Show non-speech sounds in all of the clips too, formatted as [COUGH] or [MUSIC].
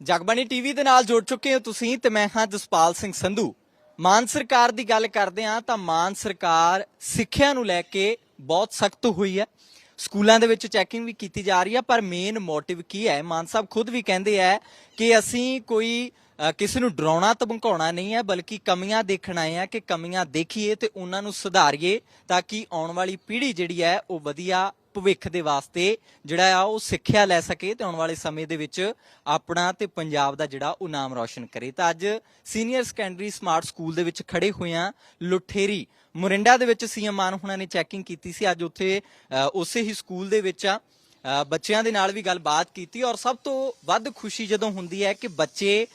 Jagbani TV ਦੇ ਨਾਲ ਜੁੜ ਚੁੱਕੇ ਹੋ ਤੁਸੀਂ ਤੇ ਮੈਂ ਹਾਂ ਜਸਪਾਲ ਸਿੰਘ ਸੰਧੂ। ਮਾਨ ਸਰਕਾਰ ਦੀ ਗੱਲ ਕਰਦੇ ਹਾਂ ਤਾਂ ਮਾਨ ਸਰਕਾਰ ਸਿੱਖਿਆ ਨੂੰ ਲੈ ਕੇ ਬਹੁਤ ਸਖਤ ਹੋਈ ਹੈ। ਸਕੂਲਾਂ ਦੇ ਵਿੱਚ ਚੈਕਿੰਗ ਵੀ ਕੀਤੀ ਜਾ ਰਹੀ ਹੈ, ਪਰ ਮੇਨ ਮੋਟਿਵ ਕੀ ਹੈ? ਮਾਨ ਸਾਹਿਬ ਖੁਦ ਵੀ ਕਹਿੰਦੇ ਆ ਕਿ ਅਸੀਂ ਕੋਈ ਕਿਸੇ ਨੂੰ ਡਰਾਉਣਾ ਧਮਕਾਉਣਾ ਨਹੀਂ ਹੈ, ਬਲਕਿ ਕਮੀਆਂ ਦੇਖਣਾ ਹੈ ਕਿ ਕਮੀਆਂ ਦੇਖੀਏ ਤੇ ਉਹਨਾਂ ਨੂੰ ਸੁਧਾਰੀਏ ਤਾਂ ਕਿ ਆਉਣ ਵਾਲੀ ਪੀੜ੍ਹੀ ਜਿਹੜੀ ਹੈ ਉਹ ਵਧੀਆ ਭਵਿੱਖ ਦੇ ਵਾਸਤੇ ਜਿਹੜਾ ਆ ਉਹ ਸਿੱਖਿਆ ਲੈ ਸਕੇ ਤੇ ਆਉਣ ਵਾਲੇ ਸਮੇਂ ਦੇ ਵਿੱਚ ਆਪਣਾ ਤੇ ਪੰਜਾਬ ਦਾ ਜਿਹੜਾ ਉਹ ਨਾਮ ਰੌਸ਼ਨ ਕਰੇ। ਤਾਂ ਅੱਜ ਸੀਨੀਅਰ ਸੈਕੰਡਰੀ ਸਮਾਰਟ ਸਕੂਲ ਦੇ ਵਿੱਚ ਖੜੇ ਹੋਏ ਆ ਲੁਠੇਰੀ। ਮੋਰਿੰਡਾ ਦੇ ਵਿੱਚ ਸੀਐਮ ਮਾਨ ਹੁਣਾਂ ਨੇ ਚੈਕਿੰਗ ਕੀਤੀ ਸੀ। ਅੱਜ ਉੱਥੇ ਅ, ਉਸੇ ਹੀ ਸਕੂਲ ਦੇ ਵਿੱਚ ਆ। ਬੱਚਿਆਂ ਦੇ ਨਾਲ ਵੀ ਗੱਲਬਾਤ ਕੀਤੀ ਔਰ ਸਭ ਤੋਂ ਵੱਧ ਖੁਸ਼ੀ ਜਦੋਂ ਹੁੰਦੀ ਹੈ ਕਿ ਬੱਚੇ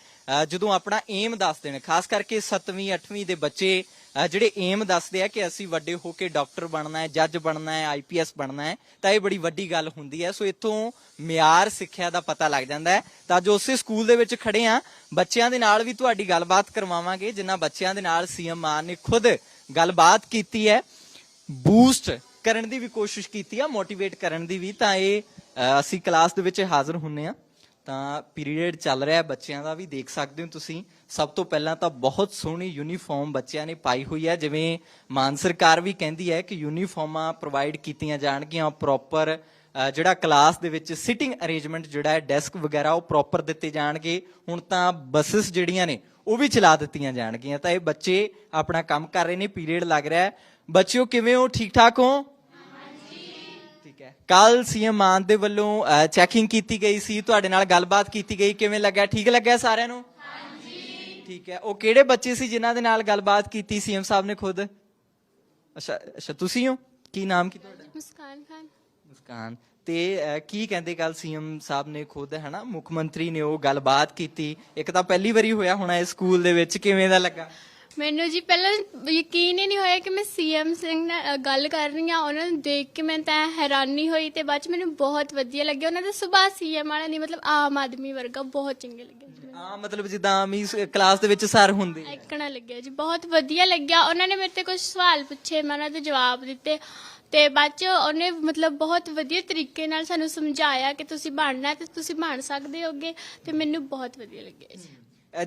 ਜਦੋਂ ਆਪਣਾ ਏਮ ਦੱਸਦੇ ਨੇ ਖਾਸ ਕਰਕੇ 7ਵੀਂ 8ਵੀਂ ਦੇ ਬੱਚੇ ਜਿਹੜੇ ਏਮ ਦੱਸਦੇ ਆ ਕਿ ਅਸੀਂ ਵੱਡੇ ਹੋ ਕੇ ਡਾਕਟਰ ਬਣਨਾ ਹੈ ਜੱਜ ਬਣਨਾ ਹੈ ਆਈਪੀਐਸ ਬਣਨਾ ਹੈ, ਤਾਂ ਇਹ ਬੜੀ ਵੱਡੀ ਗੱਲ ਹੁੰਦੀ ਹੈ। ਸੋ ਇੱਥੋਂ ਮਿਆਰ ਸਿੱਖਿਆ ਦਾ ਪਤਾ ਲੱਗ ਜਾਂਦਾ ਹੈ। ਤਾਂ ਜੋ ਉਸੇ ਸਕੂਲ ਦੇ ਵਿੱਚ ਖੜੇ ਆ ਬੱਚਿਆਂ ਦੇ ਨਾਲ ਵੀ ਤੁਹਾਡੀ ਗੱਲਬਾਤ ਕਰਵਾਵਾਂਗੇ, ਜਿਨ੍ਹਾਂ ਬੱਚਿਆਂ ਦੇ ਨਾਲ ਸੀਐਮ ਮਾਨ ਨੇ ਖੁਦ ਗੱਲਬਾਤ ਕੀਤੀ ਹੈ। ਬੂਸਟ ਕਰਨ ਦੀ ਵੀ ਕੋਸ਼ਿਸ਼ ਕੀਤੀ ਆ ਮੋਟੀਵੇਟ ਕਰਨ ਦੀ ਵੀ। ਤਾਂ ਇਹ ਅਸੀਂ ਕਲਾਸ ਦੇ ਵਿੱਚ ਹਾਜ਼ਰ ਹੁੰਨੇ ਆ। ਤਾਂ ਪੀਰੀਅਡ ਚੱਲ ਰਿਹਾ ਹੈ, ਬੱਚਿਆਂ ਦਾ ਵੀ ਦੇਖ ਸਕਦੇ ਹੋ ਤੁਸੀਂ। ਸਭ ਤੋਂ ਪਹਿਲਾਂ ਤਾਂ ਬਹੁਤ ਸੋਹਣੀ ਯੂਨੀਫਾਰਮ ਬੱਚਿਆਂ ਨੇ ਪਾਈ ਹੋਈ ਹੈ। ਜਿਵੇਂ ਮਾਨ ਸਰਕਾਰ ਵੀ ਕਹਿੰਦੀ ਹੈ ਕਿ ਯੂਨੀਫਾਰਮਾਂ ਪ੍ਰੋਵਾਈਡ ਕੀਤੀਆਂ ਜਾਣਗੀਆਂ ਪ੍ਰੋਪਰ ਜਿਹੜਾ ਕਲਾਸ ਦੇ ਵਿੱਚ ਸਿਟਿੰਗ ਅਰੇਂਜਮੈਂਟ ਜਿਹੜਾ ਹੈ ਡੈਸਕ ਵਗੈਰਾ ਉਹ ਪ੍ਰੋਪਰ ਦਿੱਤੇ ਜਾਣਗੇ। ਹੁਣ ਤਾਂ ਬੱਸਸ ਜਿਹੜੀਆਂ ਨੇ, ਉਹ ਵੀ ਚਲਾ ਦਿੱਤੀਆਂ ਜਾਣਗੀਆਂ। ਤਾਂ ਇਹ ਬੱਚੇ ਆਪਣਾ ਕੰਮ ਕਰ ਰਹੇ ਨੇ, ਪੀਰੀਅਡ ਲੱਗ ਰਿਹਾ ਹੈ। ਬੱਚਿਓ, ਕਿਵੇਂ ਹੋ? ਠੀਕ ਠਾਕ ਹੋ? ਕੱਲ ਸੀਐਮ ਮਾਨ ਦੇ ਵੱਲੋਂ ਚੈਕਿੰਗ ਕੀਤੀ ਗਈ ਸੀ ਤੁਹਾਡੇ ਨਾਲ ਗੱਲਬਾਤ ਕੀਤੀ ਗਈ ਕਿਵੇਂ ਲੱਗਾ ਠੀਕ ਲੱਗਿਆ ਸਾਰਿਆਂ ਨੂੰ? ਹਾਂਜੀ। ਠੀਕ ਹੈ। ਉਹ ਕਿਹੜੇ ਬੱਚੇ ਸੀ ਜਿਨ੍ਹਾਂ ਦੇ ਨਾਲ ਗੱਲਬਾਤ ਕੀਤੀ ਸੀਐਮ ਸਾਹਿਬ ਨੇ ਖੁਦ? ਅੱਛਾ ਅੱਛਾ ਤੁਸੀਂ ਹੋ? ਕੀ ਨਾਮ ਕੀ ਤੁਹਾਡਾ? ਮੁਸਕਾਨ ਖਾਨ। ਮੁਸਕਾਨ। ਤੇ ਕੀ ਕਹਿੰਦੇ ਕੱਲ ਸੀਐਮ ਸਾਹਿਬ ਨੇ ਖੁਦ ਹੈ ਨਾ ਮੁੱਖ ਮੰਤਰੀ ਨੇ ਉਹ ਗੱਲਬਾਤ ਕੀਤੀ। ਇੱਕ ਤਾਂ ਪਹਿਲੀ ਵਾਰੀ ਹੋਇਆ ਹੋਣਾ ਇਸ ਸਕੂਲ ਦੇ ਵਿੱਚ ਕਿਵੇਂ ਦਾ ਲੱਗਾ? ਮੈਨੂੰ ਜੀ ਪਹਿਲਾਂ ਯਕੀਨ ਹੀ ਨਹੀਂ ਹੋਇਆ ਕਿ ਮੈਂ ਸੀਐਮ ਸਿੰਘ ਨਾਲ ਅ, ਗੱਲ ਕਰ ਰਹੀ ਹਾਂ। ਉਹਨਾਂ ਨੂੰ ਦੇਖ ਕੇ ਮੈਂ ਤਾਂ ਹੈਰਾਨੀ ਹੋਈ ਤੇ ਬਾਅਦ ਚ ਮੈਨੂੰ ਬਹੁਤ ਵਧੀਆ ਲੱਗਿਆ। ਉਹਨਾਂ ਦਾ ਸੁਭਾਅ ਸੀਐਮ ਵਾਲਾ ਨਹੀਂ ਮਤਲਬ ਆਮ ਆਦਮੀ ਵਰਗਾ ਬਹੁਤ ਚੰਗੇ ਲੱਗੇ ਜੀ। ਆ ਮਤਲਬ ਜਿੱਦਾਂ ਮੀ ਕਲਾਸ ਦੇ ਵਿੱਚ ਸਰ ਹੁੰਦੇ ਆ। ਐਕਣਾ ਲੱਗਿਆ ਜੀ ਬਹੁਤ ਵਧੀਆ ਲੱਗਿਆ। ਉਹਨਾਂ ਨੇ ਮੇਰੇ ਤੇ ਕੁਝ ਸਵਾਲ ਪੁੱਛੇ ਮੈਂ ਉਹਨਾਂ ਦੇ ਜਵਾਬ ਦਿੱਤੇ। ਤੇ ਬਾਅਦ ਚ ਉਹਨੇ ਮਤਲਬ ਬਹੁਤ ਵਧੀਆ ਤਰੀਕੇ ਨਾਲ ਸਾਨੂੰ ਸਮਝਾਇਆ ਕਿ ਤੁਸੀਂ ਬਣਨਾ ਹੈ ਤੇ ਤੁਸੀਂ ਬਣ ਸਕਦੇ ਹੋਗੇ। ਤੇ ਮੈਨੂੰ ਬਹੁਤ ਵਧੀਆ ਲੱਗਿਆ ਜੀ।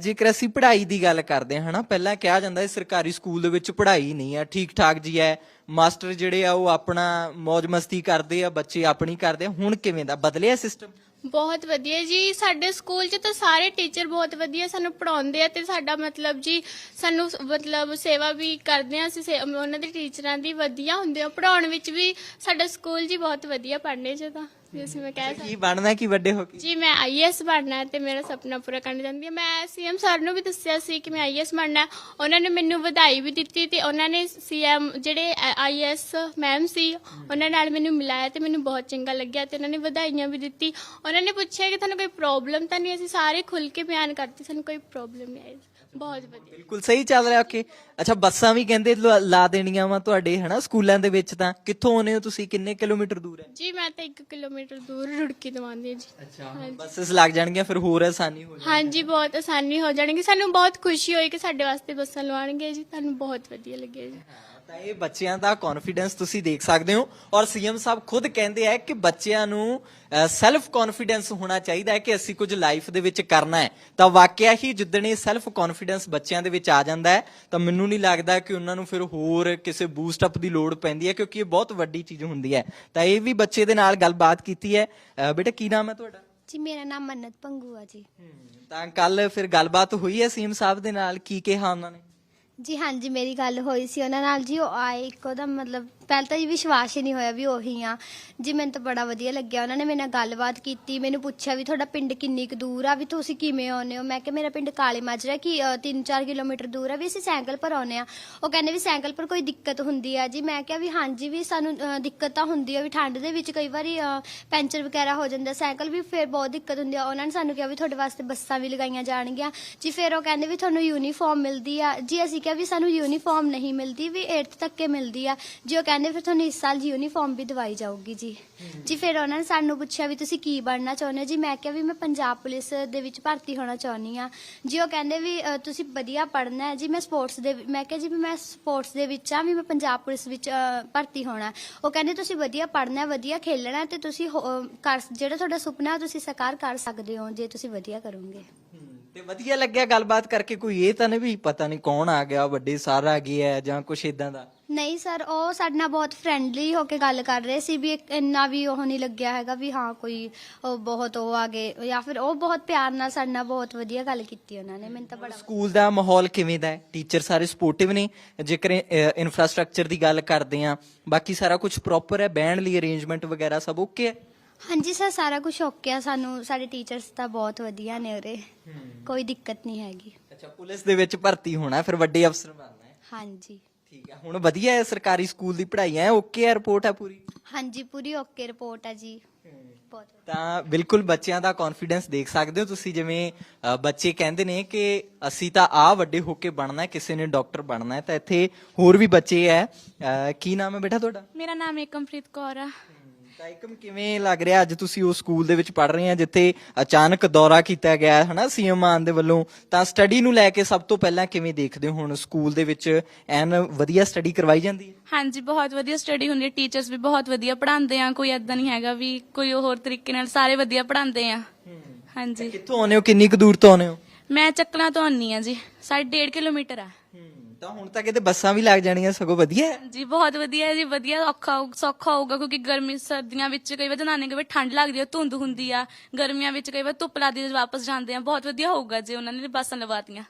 ਜੇਕਰ ਅਸੀਂ ਪੜ੍ਹਾਈ ਦੀ ਗੱਲ ਕਰਦੇ ਹਾਂ, ਹਨਾ, ਪਹਿਲਾਂ ਕਿਹਾ ਜਾਂਦਾ ਹੈ ਸਰਕਾਰੀ ਸਕੂਲ ਦੇ ਵਿੱਚ ਪੜ੍ਹਾਈ ਨਹੀਂ ਹੈ ਠੀਕ ਠਾਕ ਜੀ ਹੈ, ਮਾਸਟਰ ਜਿਹੜੇ ਆ ਉਹ ਆਪਣਾ ਮौज ਮਸਤੀ ਕਰਦੇ ਆ, ਬੱਚੇ ਆਪਣੀ ਕਰਦੇ ਆ, ਹੁਣ ਕਿਵੇਂ ਦਾ, ਬਦਲਿਆ ਸਿਸਟਮ ਬਹੁਤ ਵਧੀਆ ਜੀ, ਸਾਡੇ ਸਕੂਲ 'ਚ ਤਾਂ ਸਾਰੇ ਟੀਚਰ ਬਹੁਤ ਵਧੀਆ ਸਾਨੂੰ ਪੜਾਉਂਦੇ ਆ ਤੇ ਸਾਡਾ ਮਤਲਬ ਜੀ, ਸਾਨੂੰ ਸ- ਮਤਲਬ ਸੇਵਾ ਵੀ ਕਰਦੇ ਆ, ਅਸੀਂ ਸੇ- ਉਹਨਾਂ ਦੇ ਟੀਚਰਾਂ ਦੀ ਵਧੀਆ ਹੁੰਦੇ ਆ ਪੜਾਉਣ ਵਿੱਚ ਵੀ ਸਾਡਾ ਸਕੂਲ ਜੀ ਬਹੁਤ ਵਧੀਆ ਪੜ੍ਹਨੇ 'ਚ ਤਾਂ। ਜਿਵੇਂ ਮੈਂ ਕਹਿ ਸਕਦੀ ਕੀ ਬਣਨਾ ਕੀ ਵੱਡੇ ਹੋ ਕੇ? ਜੀ ਮੈਂ ਆਈਐਸ ਬਣਨਾ ਹੈ ਤੇ ਮੇਰਾ ਸੁਪਨਾ ਪੂਰਾ ਕਰਨਾ ਚਾਹੁੰਦੀ ਹਾਂ। ਮੈਂ ਸੀਐਮ ਸਰ ਨੂੰ ਵੀ ਦੱਸਿਆ ਸੀ ਕਿ ਮੈਂ ਆਈਐਸ ਬਣਨਾ ਹੈ। ਉਹਨਾਂ ਨੇ ਮੈਨੂੰ ਵਧਾਈ ਵੀ ਦਿੱਤੀ ਤੇ ਉਹਨਾਂ ਨੇ ਸੀਐਮ ਜਿਹੜੇ ਆਈਐਸ ਮੈਮ ਸੀ ਉਹਨਾਂ ਨਾਲ ਮੈਨੂੰ ਮਿਲਾਇਆ ਤੇ ਮੈਨੂੰ ਬਹੁਤ ਚੰਗਾ ਲੱਗਿਆ ਤੇ ਉਹਨਾਂ ਨੇ ਵਧਾਈਆਂ ਵੀ ਦਿੱਤੀ। ਉਹਨਾਂ ਨੇ ਪੁੱਛਿਆ ਕਿ ਤੁਹਾਨੂੰ ਕੋਈ ਪ੍ਰੋਬਲਮ ਤਾਂ ਨਹੀਂ? ਅਸੀਂ ਸਾਰੇ ਖੁੱਲ ਕੇ ਬਿਆਨ ਕਰਤੇ ਸਾਨੂੰ ਕੋਈ ਪ੍ਰੋਬਲਮ ਨਹੀਂ ਆਈ। ਬਹੁਤ ਵਧੀਆ। ਬਿਲਕੁਲ ਸਹੀ ਚੱਲ ਰਿਹਾ ਓਕੇ ਅੱਛਾ ਬੱਸਾਂ ਵੀ ਕਹਿੰਦੇ ਲ- ਲਾ ਦੇਣੀਆਂ ਵਾ ਤੁਹਾਡੇ ਹਨਾ ਸਕੂਲਾਂ ਦੇ ਵਿੱਚ ਤਾਂ। ਕਿੱਥੋਂ ਆਉਨੇ ਹੋ ਤੁਸੀਂ? ਕਿੰਨੇ ਕਿਲੋਮੀਟਰ ਦੂਰ ਹੈ? ਜੀ ਮੈਂ ਤਾਂ 1 ਕਿਲੋਮੀਟਰ ਦੂਰ ਰੁੜਕੀ ਦਵਾਂਦੀ ਹਾਂ ਜੀ। ਅੱਛਾ ਬੱਸਸ ਲੱਗ ਜਾਣਗੀਆਂ ਫਿਰ ਹੋਰ ਆਸਾਨੀ ਹੋ ਜਾਣੀ ਹਾਂਜੀ ਬਹੁਤ ਆਸਾਨੀ ਹੋ ਜਾਣਗੀ। ਸਾਨੂੰ ਬਹੁਤ ਖੁਸ਼ੀ ਹੋਈ ਕਿ ਸਾਡੇ ਵਾਸਤੇ ਬੱਸਾਂ ਲਵਾਉਣਗੇ ਜੀ। ਤੁਹਾਨੂੰ ਬਹੁਤ ਵਧੀਆ ਲੱਗਿਆ ਜੀ। ਤਾਂ ਇਹ ਬੱਚਿਆਂ ਦਾ ਕੌਨਫੀਡੈਂਸ ਤੁਸੀਂ ਦੇਖ ਸਕਦੇ ਹੋ। ਔਰ ਸੀਐਮ ਸਾਹਿਬ ਖੁਦ ਕਹਿੰਦੇ ਆ ਕਿ ਬੱਚਿਆਂ ਨੂੰ ਸੈਲਫ ਕੌਨਫੀਡੈਂਸ ਹੋਣਾ ਚਾਹੀਦਾ ਹੈ ਕਿ ਅਸੀਂ ਕੁਝ ਲਾਈਫ ਦੇ ਵਿੱਚ ਕਰਨਾ ਹੈ। ਤਾਂ ਵਾਕਿਆ ਹੀ ਜਿੱਦਣੇ ਸੈਲਫ ਕੌਨਫੀਡੈਂਸ ਬੱਚਿਆਂ ਦੇ ਵਿੱਚ ਆ ਜਾਂਦਾ ਹੈ ਤਾਂ ਮੈਨੂੰ ਨਹੀਂ ਲੱਗਦਾ ਕਿ ਉਹਨਾਂ ਨੂੰ ਫਿਰ ਹੋਰ ਕਿਸੇ ਬੂਸਟ ਅਪ ਦੀ ਲੋੜ ਪੈਂਦੀ ਹੈ ਕਿਉਂਕਿ ਇਹ ਬਹੁਤ ਵੱਡੀ ਚੀਜ਼ ਹੁੰਦੀ ਹੈ। ਤਾਂ ਇਹ ਵੀ ਬੱਚੇ ਦੇ ਨਾਲ ਗੱਲਬਾਤ ਕੀਤੀ ਹੈ। ਅ, ਬੇਟਾ ਕੀ ਨਾਮ ਹੈ ਤੁਹਾਡਾ? ਜੀ ਮੇਰਾ ਨਾਮ ਮੰਨਤ ਭੰਗੂ ਆ ਜੀ ਤਾਂ ਕੱਲ ਫਿਰ ਗੱਲਬਾਤ ਹੋਈ ਹੈ ਸੀਐਮ ਸਾਹਿਬ ਦੇ ਨਾਲ ਕੀ ਕਿਹਾ ਉਹਨਾਂ ਨੇ? ਜੀ ਹਾਂਜੀ ਮੇਰੀ ਗੱਲ ਹੋਈ ਸੀ ਉਹਨਾਂ ਨਾਲ ਜੀ ਉਹ ਆਏ ਇੱਕੋ ਦਾ ਮਤਲਬ ਪਹਿਲਾਂ ਤਾਂ ਜੀ ਵਿਸ਼ਵਾਸ ਹੀ ਨਹੀਂ ਹੋਇਆ ਵੀ ਉਹੀ ਆ। ਜੀ ਮੈਨੂੰ ਤਾਂ ਬੜਾ ਵਧੀਆ ਲੱਗਿਆ। ਉਹਨਾਂ ਨੇ ਮੇਰੇ ਨਾਲ ਗੱਲਬਾਤ ਕੀਤੀ ਮੈਨੂੰ ਪੁੱਛਿਆ ਵੀ ਤੁਹਾਡਾ ਪਿੰਡ ਕਿੰਨੀ ਕੁ ਦੂਰ ਆ ਵੀ ਤੁਸੀਂ ਕਿਵੇਂ ਆਉਂਦੇ ਹੋ? ਮੈਂ ਕਿਹਾ ਮੇਰਾ ਪਿੰਡ ਕਾਲੇ ਮਾਜਰਾ ਕਿ 3-4 ਕਿਲੋਮੀਟਰ ਦੂਰ ਆ। ਵੀ ਅਸੀਂ ਸਾਈਕਲ ਪਰ ਆਉਂਦੇ ਆ ਉਹ ਕਹਿੰਦੇ ਵੀ ਸਾਈਕਲ ਪਰ ਕੋਈ ਦਿੱਕਤ ਹੁੰਦੀ ਆ ਜੀ। ਮੈਂ ਕਿਹਾ ਵੀ ਹਾਂਜੀ ਵੀ ਸਾਨੂੰ ਅ, ਦਿੱਕਤ ਤਾਂ ਹੁੰਦੀ ਆ ਵੀ ਠੰਡ ਦੇ ਵਿੱਚ ਕਈ ਵਾਰੀ ਅ, ਪੈਂਚਰ ਵਗੈਰਾ ਹੋ ਜਾਂਦਾ ਸਾਈਕਲ ਵੀ ਫਿਰ ਬਹੁਤ ਦਿੱਕਤ ਹੁੰਦੀ ਆ। ਉਹਨਾਂ ਨੇ ਸਾਨੂੰ ਕਿਹਾ ਵੀ ਤੁਹਾਡੇ ਵਾਸਤੇ ਬੱਸਾਂ ਵੀ ਲਗਾਈਆਂ ਜਾਣਗੀਆਂ। ਜੀ ਫਿਰ ਉਹ ਕਹਿੰਦੇ ਵੀ ਤੁਹਾਨੂੰ ਯੂਨੀਫਾਰਮ ਮਿਲਦੀ ਆ। ਜੀ ਅਸੀਂ ਕਿਹਾ ਵੀ ਸਾਨੂੰ ਯੂਨੀਫਾਰਮ ਨਹੀਂ ਮਿਲਦੀ ਵੀ 8th ਤੱਕ ਕੇ ਮਿਲਦੀ ਆ। ਜੀ ਉਹ ਕਹਿੰਦੇ ਕਹਿੰਦੇ ਫਿਰ ਤੁਹਾਨੂੰ ਇਸ ਸਾਲ ਯੂਨੀਫਾਰਮ ਵੀ ਦਵਾਈ ਜਾਊਗੀ ਜੀ। ਜੀ ਫਿਰ ਉਹਨਾਂ ਨੇ ਸਾਨੂੰ ਪੁੱਛਿਆ ਵੀ ਤੁਸੀਂ ਕੀ ਬਣਨਾ ਚਾਹੁੰਦੇ ਹੋ? ਜੀ ਮੈਂ ਕਿਹਾ ਵੀ ਮੈਂ ਪੰਜਾਬ ਪੁਲਿਸ ਦੇ ਵਿੱਚ ਭਰਤੀ ਹੋਣਾ ਚਾਹੁੰਦੀ ਆ ਜੀ ਉਹ ਕਹਿੰਦੇ ਵੀ ਅ, ਤੁਸੀਂ ਵਧੀਆ ਪੜ੍ਹਨਾ ਹੈ। ਜੀ ਮੈਂ ਸਪੋਰਟਸ ਦੇ ਮੈਂ ਕਿਹਾ ਜੀ ਵੀ ਮੈਂ ਸਪੋਰਟਸ ਦੇ ਵਿੱਚ ਆ ਵੀ ਮੈਂ ਪੰਜਾਬ ਪੁਲਿਸ ਵਿੱਚ ਅ, ਭਰਤੀ ਹੋਣਾ। ਉਹ ਕਹਿੰਦੇ ਤੁਸੀਂ ਵਧੀਆ ਪੜ੍ਹਨਾ ਹੈ ਵਧੀਆ ਖੇਲਣਾ ਹੈ ਤੇ ਤੁਸੀਂ ਹੋ- ਅ, ਕਰ ਜਿਹੜਾ ਤੁਹਾਡਾ ਸੁਪਨਾ ਤੁਸੀਂ ਸਾਕਾਰ ਕਰ ਸਕਦੇ ਹੋ ਜੇ ਤੁਸੀਂ ਵਧੀਆ ਕਰੋਗੇ। ਤੇ ਵਧੀਆ ਲੱਗਿਆ ਗੱਲਬਾਤ ਕਰਕੇ ਕੋਈ? ਇਹ ਤਾਂ ਨਹੀਂ ਵੀ ਪਤਾ ਨਹੀਂ ਕੌਣ ਆ ਗਿਆ ਵੱਡੇ ਸਰ ਆ ਗਏ ਆ ਜਾਂ ਕੁਛ ਇਦਾਂ ਦਾ। ਨਹੀਂ ਸਰ ਉਹ ਸਾਡੇ ਨਾਲ ਬਹੁਤ ਫਰੈਂਡਲੀ ਹੋ ਕੇ ਗੱਲ ਕਰ ਰਹੇ ਸੀ ਵੀ ਇੱਕ ਇੰਨਾ ਵੀ ਉਹ ਨਹੀਂ ਲੱਗਿਆ ਹੈਗਾ ਵੀ ਹਾਂ ਕੋਈ ਉਹ ਬਹੁਤ ਉਹ ਆ ਗਏ ਜਾਂ ਫਿਰ ਉਹ ਬਹੁਤ ਪਿਆਰ ਨਾਲ ਸਾਡੇ ਨਾਲ ਬਹੁਤ ਵਧੀਆ ਗੱਲ ਕੀਤੀ ਉਹਨਾਂ ਨੇ ਮੈਨੂੰ ਤਾਂ ਬੜਾ ਸਕੂਲ ਦਾ ਮਾਹੌਲ ਕਿਵੇਂ ਦਾ ਹੈ? ਟੀਚਰ ਸਾਰੇ ਸਪੋਰਟਿਵ ਨੇ ਜੇਕਰ ਇਨਫਰਾਸਟ੍ਰਕਚਰ ਦੀ ਗੱਲ ਕਰਦੇ ਆ ਬਾਕੀ ਸਾਰਾ ਕੁਝ ਪ੍ਰੋਪਰ ਹੈ ਬਹਿਣ ਲਈ ਅਰੇਂਜਮੈਂਟ ਵਗੈਰਾ ਸਭ ਓਕੇ ਹੈ? ਹਾਂਜੀ ਸਰ ਸਾਰਾ ਕੁਝ ਓਕੇ ਆ ਸਾਨੂੰ ਸਾਡੇ ਟੀਚਰਸ ਤਾਂ ਬਹੁਤ ਵਧੀਆ ਨੇ ਉਰੇ ਕੋਈ ਦਿੱਕਤ ਨਹੀਂ ਹੈਗੀ। ਅੱਛਾ ਪੁਲਿਸ ਦੇ ਵਿੱਚ ਭਰਤੀ ਹੋਣਾ ਫਿਰ ਵੱਡੇ ਅਫਸਰ ਬਣਨਾ ਹੈ। ਹਾਂਜੀ। ਠੀਕ ਹੈ ਹੁਣ ਵਧੀਆ ਹੈ ਸਰਕਾਰੀ ਸਕੂਲ ਦੀ ਪੜ੍ਹਾਈ ਹੈ ਓਕੇ ਹੈ ਰਿਪੋਰਟ ਹੈ ਪੂਰੀ? ਹਾਂਜੀ ਪੂਰੀ ਓਕੇ ਰਿਪੋਰਟ ਹੈ ਜੀ। ਬਹੁਤ ਵਧੀਆ। ਤਾਂ ਬਿਲਕੁਲ ਬੱਚਿਆਂ ਦਾ ਕੌਨਫੀਡੈਂਸ ਦੇਖ ਸਕਦੇ ਹੋ ਤੁਸੀਂ ਜਿਵੇਂ ਅ, ਬੱਚੇ ਕਹਿੰਦੇ ਨੇ ਕਿ ਅਸੀਂ ਤਾਂ ਆ ਵੱਡੇ ਹੋ ਕੇ ਬਣਨਾ ਹੈ ਕਿਸੇ ਨੇ ਡਾਕਟਰ ਬਣਨਾ ਹੈ ਤਾਂ ਇੱਥੇ ਹੋਰ ਵੀ ਬੱਚੇ ਹੈ। ਅ, ਕੀ ਨਾਮ ਹੈ ਬੇਟਾ ਤੁਹਾਡਾ? ਮੇਰਾ ਨਾਮ ਏਕਮਪ੍ਰੀਤ ਕੌਰ ਆ। ਤਾਂ ਇੱਕਮ ਕਿਵੇਂ ਲੱਗ ਰਿਹਾ? ਅੱਜ ਤੁਸੀਂ ਉਸ ਸਕੂਲ ਦੇ ਵਿੱਚ ਪੜ ਰਹੇ ਆ ਜਿੱਥੇ ਅਚਾਨਕ ਦੌਰਾ ਕੀਤਾ ਗਿਆ ਹੈ ਹਨਾ ਸੀਐਮ ਮਾਨ ਦੇ ਵੱਲੋਂ। ਤਾਂ ਸਟੱਡੀ ਨੂੰ ਲੈ ਕੇ ਸਭ ਤੋਂ ਪਹਿਲਾਂ ਕਿਵੇਂ ਦੇਖਦੇ ਹੋ ਹੁਣ ਸਕੂਲ ਦੇ ਵਿੱਚ ਐਨ ਵਧੀਆ ਸਟੱਡੀ ਕਰਵਾਈ ਜਾਂਦੀ ਹੈ? ਹਾਂਜੀ ਬਹੁਤ ਵਧੀਆ ਸਟੱਡੀ ਹੁੰਦੀ ਹੈ। ਟੀਚਰਸ ਵੀ ਬਹੁਤ ਵਧੀਆ ਪੜ੍ਹਾਉਂਦੇ ਆ। ਕੋਈ ਐਦਾਂ ਨਹੀਂ ਹੈਗਾ ਵੀ ਕੋਈ ਹੋਰ ਤਰੀਕੇ ਨਾਲ ਸਾਰੇ ਵਧੀਆ ਪੜ੍ਹਾਉਂਦੇ ਆ। ਹਾਂਜੀ। ਕਿੱਥੋਂ ਆਉਂਦੇ ਹੋ? ਕਿੰਨੀ ਕੁ ਦੂਰ ਤੋਂ ਆਉਂਦੇ ਹੋ? ਮੈਂ ਚੱਕਲਾਂ ਤੋਂ ਆਉਂਦੀ ਆ ਜੀ। ਸਾਢੇ 1.5 ਕਿਲੋਮੀਟਰ ਆ। ਤਾਂ ਹੁਣ ਤਾਂ ਕਿਤੇ ਬੱਸਾਂ ਵੀ ਲੱਗ ਜਾਣੀਆਂ ਸਗੋਂ ਵਧੀਆ ਹੈ। ਜੀ ਬਹੁਤ ਵਧੀਆ ਹੈ ਜੀ ਵਧੀਆ ਔਖਾ ਹੋਊ- ਸੌਖਾ ਹੋਊਗਾ ਕਿਉਂਕਿ ਗਰਮੀ ਸਰਦੀਆਂ ਵਿੱਚ ਕਈ ਵਾਰ ਜਨਾਨੇ ਕਈ ਵਾਰ ਠੰਡ ਲੱਗਦੀ ਹੈ ਧੁੰਦ ਹੁੰਦੀ ਆ। ਗਰਮੀਆਂ ਵਿੱਚ ਕਈ ਵਾਰ ਧੁੱਪ ਲੱਗਦੀ ਹੈ ਵਾਪਸ ਜਾਂਦੇ ਆ ਬਹੁਤ ਵਧੀਆ ਹੋਊਗਾ ਜੇ ਉਹਨਾਂ ਨੇ ਬੱਸਾਂ ਲਵਾਤੀਆਂ।